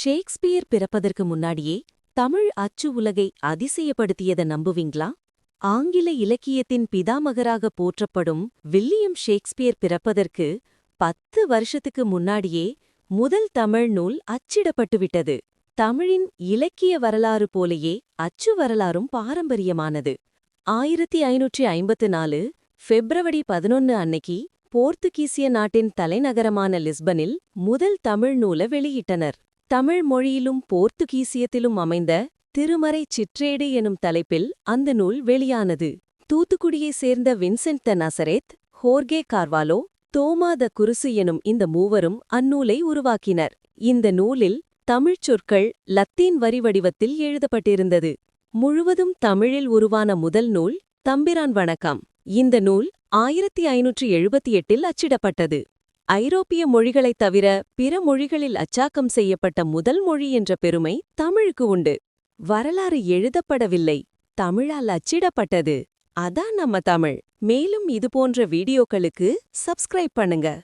Shakespeare பிறப்பதற்கு முன்னாடியே தமிழ் அச்சு உலகை அதிசயப்படுத்தியத நம்புவீங்களா? ஆங்கில இலக்கியத்தின் பிதாமகராக போற்றப்படும் வில்லியம் ஷேக்ஸ்பியர் பிறப்பதற்கு பத்து வருஷத்துக்கு முன்னாடியே முதல் தமிழ் நூல் அச்சிடப்பட்டுவிட்டது. தமிழின் இலக்கிய வரலாறு போலேயே அச்சு வரலாறும் பாரம்பரியமானது. ஆயிரத்தி ஐநூற்றி ஐம்பத்து நாலு பிப்ரவரி பதினொன்னு அன்னைக்கு போர்த்துகீசிய நாட்டின் தலைநகரமான லிஸ்பனில் முதல் தமிழ் நூல வெளியிட்டனர். தமிழ் மொழியிலும் போர்த்துகீசியத்திலும் அமைந்த திருமறை சிற்றேடு எனும் தலைப்பில் அந்த நூல் வெளியானது. தூத்துக்குடியைச் சேர்ந்த வின்சென்ட் த நசரேத் ஹோர்கே கார்வாலோ தோமா த குருசு எனும் இந்த மூவரும் அந்நூலை உருவாக்கினர். இந்த நூலில் தமிழ்ச் சொற்கள் லத்தீன் வரி வடிவத்தில் எழுதப்பட்டிருந்தது. முழுவதும் தமிழில் உருவான முதல் நூல் தம்பிரான் வணக்கம். இந்த நூல் ஆயிரத்தி ஐநூற்றி எழுபத்தி எட்டில் அச்சிடப்பட்டது. ஐரோப்பிய மொழிகளைத் தவிர பிற மொழிகளில் அச்சாக்கம் செய்யப்பட்ட முதல் மொழி என்ற பெருமை தமிழுக்கு உண்டு. வரலாறு எழுதப்படவில்லை தமிழால் அச்சிடப்பட்டது. அதான் நம்ம தமிழ். மேலும் இதுபோன்ற வீடியோக்களுக்கு சப்ஸ்கிரைப் பண்ணுங்க.